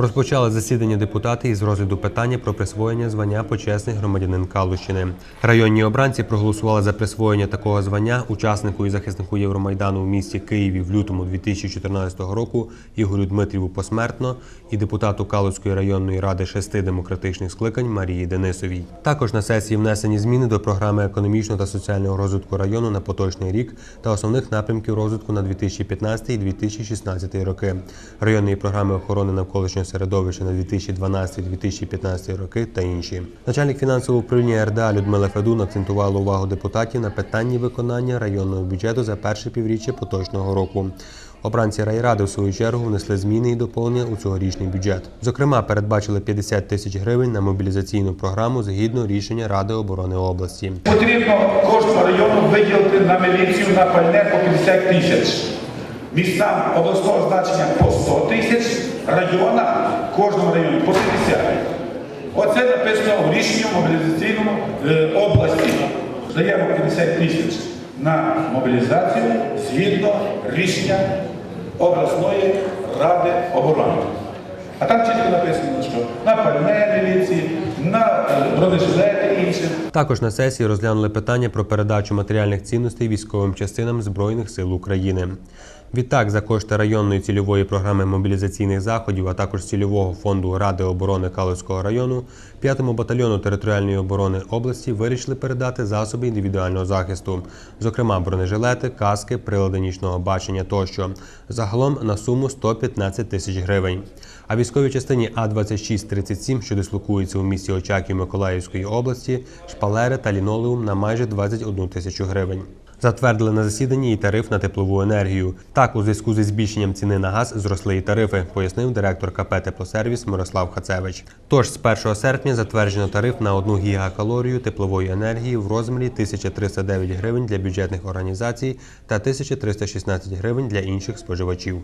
Розпочали засідання депутати із розгляду питання про присвоєння звання почесний громадянин Калущини. Районні обранці проголосували за присвоєння такого звання учаснику і захиснику Євромайдану в місті Києві в лютому 2014 року Ігорю Дмитріву посмертно і депутату Калуської районної ради шести демократичних скликань Марії Денисовій. Також на сесії внесені зміни до програми економічного та соціального розвитку району на поточний рік та основних напрямків розвитку на 2015 і 2016 роки, районної програми охорони навколишнього середовища на 2012-2015 роки та інші. Начальник фінансового управління РДА Людмила Федун акцентувала увагу депутатів на питанні виконання районного бюджету за перше півріччя поточного року. Обранці райради в свою чергу внесли зміни і доповнення у цьогорічний бюджет. Зокрема, передбачили 50 тисяч гривень на мобілізаційну програму згідно рішення Ради оборони області. Потрібно кожному району виділити на міліцію на пальне по 50 тисяч. Містам обласного значення по 100 тисяч, районам, кожному району по 50. Оце написано в рішенні мобілізаційному е, області. Даємо 50 тисяч на мобілізацію згідно рішення обласної ради оборони. А там чітко написано, що на пальне міліції, на е, бронежилети і інше. Також на сесії розглянули питання про передачу матеріальних цінностей військовим частинам Збройних сил України. Відтак, за кошти районної цільової програми мобілізаційних заходів, а також цільового фонду Ради оборони Калузького району, 5-му батальйону територіальної оборони області вирішили передати засоби індивідуального захисту, зокрема бронежилети, каски, прилади нічного бачення тощо. Загалом на суму 115 тисяч гривень. А військовій частині А-2637, що дислокується у місті Очаків Миколаївської області, шпалери та лінолеум на майже 21 тисячу гривень. Затвердили на засіданні і тариф на теплову енергію. Так, у зв'язку зі збільшенням ціни на газ зросли і тарифи, пояснив директор КП «Теплосервіс» Мирослав Хацевич. Тож з 1 серпня затверджено тариф на 1 гігакалорію теплової енергії в розмірі 1309 гривень для бюджетних організацій та 1316 гривень для інших споживачів.